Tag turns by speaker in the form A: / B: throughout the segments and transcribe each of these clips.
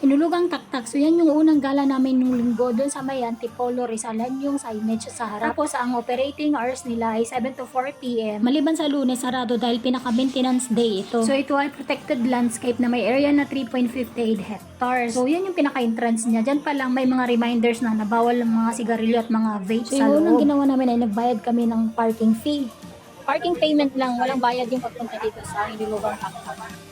A: Hinulugang taktak. So yan yung unang gala namin nung linggo doon sa may Antipolo Rizal. Yan yung signage sa harap. Tapos ang operating hours nila ay 7 to 4 p.m. Maliban sa lunes, sarado dahil pinaka-maintenance day ito. So ito ay protected landscape na may area na 3.58 hectares. So yan yung pinaka-entrance niya. Diyan pa lang may mga reminders na nabawal ang mga sigarilyo at mga vape
B: So
A: sa
B: yung unang
A: loob.
B: ginawa namin ay nagbayad kami ng parking fee.
A: Parking payment lang, walang bayad yung pagpunta dito sa Hinulugang Taktak.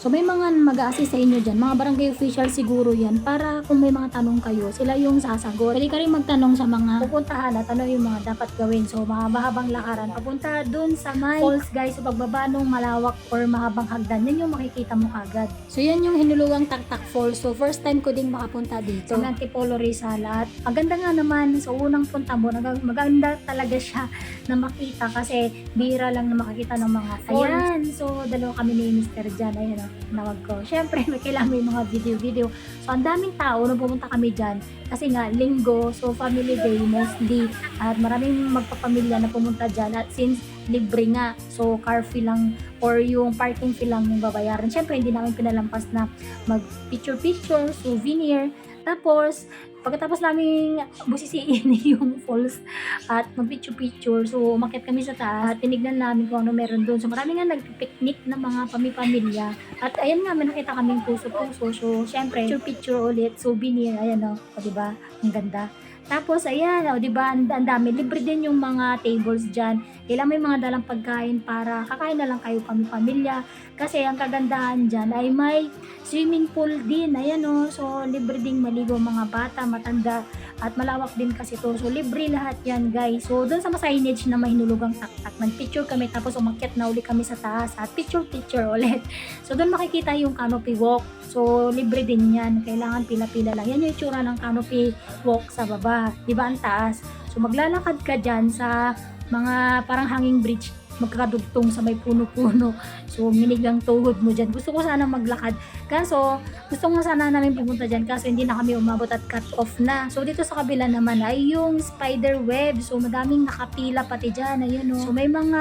A: So may mga mag-a-assist sa inyo dyan, mga barangay official siguro yan, para kung may mga tanong kayo, sila yung sasagot. Pwede ka rin magtanong sa mga pupuntahan at ano yung mga dapat gawin. So mga mahabang lakaran, papunta dun sa may falls guys, so pagbaba nung malawak or mahabang hagdan, yan yung makikita mo kagad. So yan yung hinulugang Taktak Falls. So first time ko ding makapunta dito. Sa Antipolo Rizal at ang ganda nga naman sa unang punta mo, maganda talaga siya na makita kasi bira lang na makakita ng mga falls. Ayan, so dalawa kami ni Mr. Jan, ayan o, nawag ko. Siyempre, may kailangan may mga video-video. So, ang daming tao nung pumunta kami dyan. Kasi nga, linggo, so family day mostly. At maraming magpapamilya na pumunta dyan. At since libre nga, so car fee lang or yung parking fee lang yung babayaran. Siyempre, hindi namin pinalampas na mag picture-picture, souvenir. Tapos, pagkatapos namin busisiin yung falls at mag-picture-picture, so umakyat kami sa taas at tinignan namin kung ano meron doon. So marami nga nagpipiknik ng mga pamipamilya. At ayan nga, may nakita kaming puso-puso. So, syempre, picture-picture ulit, souvenir, ayan o, o diba? Ang ganda. Tapos, ayan, o, diba, ang, dami. Libre din yung mga tables dyan. Kailangan may mga dalang pagkain para kakain na lang kayo pamilya. Kasi ang kagandahan dyan ay may swimming pool din. Ayan o, so libre ding maligo mga bata, matanda. At malawak din kasi to. So libre lahat yan guys. So doon sa signage na may hinulugang taktak, nag-picture kami tapos umakyat na uli kami sa taas at picture-picture ulit. So doon makikita yung canopy walk. So libre din yan. Kailangan pila-pila lang. Yan yung itsura ng canopy walk sa baba. Di ba ang taas? So maglalakad ka dyan sa mga parang hanging bridge magkakadugtong sa may puno-puno. So, minig lang tuhod mo dyan. Gusto ko sana maglakad. Kaso, gusto ko sana namin pumunta dyan. Kaso, hindi na kami umabot at cut off na. So, dito sa kabila naman ay yung spider web. So, madaming nakapila pati dyan. Ayun, oh. So, may mga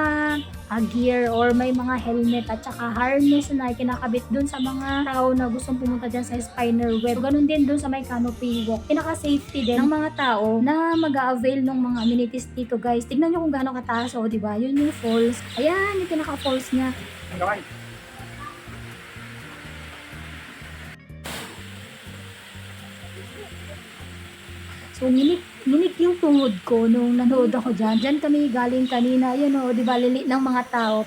A: ah, gear or may mga helmet at saka harness na kinakabit dun sa mga tao na gustong pumunta dyan sa spider web. So, ganun din dun sa may canopy walk. Pinaka-safety din ng mga tao na mag avail ng mga amenities dito guys. Tignan nyo kung gaano kataas o, di ba? Yun yung falls. Ayan, yung pinaka-falls niya. So, nginig, nginig yung tungod ko nung nanood ako dyan. Dyan kami galing kanina. Yun o, di ba, lili ng mga tao.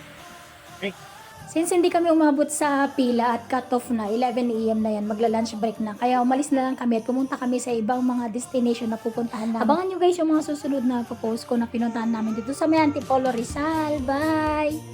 A: Since hindi kami umabot sa pila at cut-off na, 11 a.m. na yan, magla-lunch break na. Kaya umalis na lang kami at pumunta kami sa ibang mga destination na pupuntahan namin. Abangan nyo guys yung mga susunod na post ko na pinuntahan namin dito sa may Antipolo Rizal. Bye!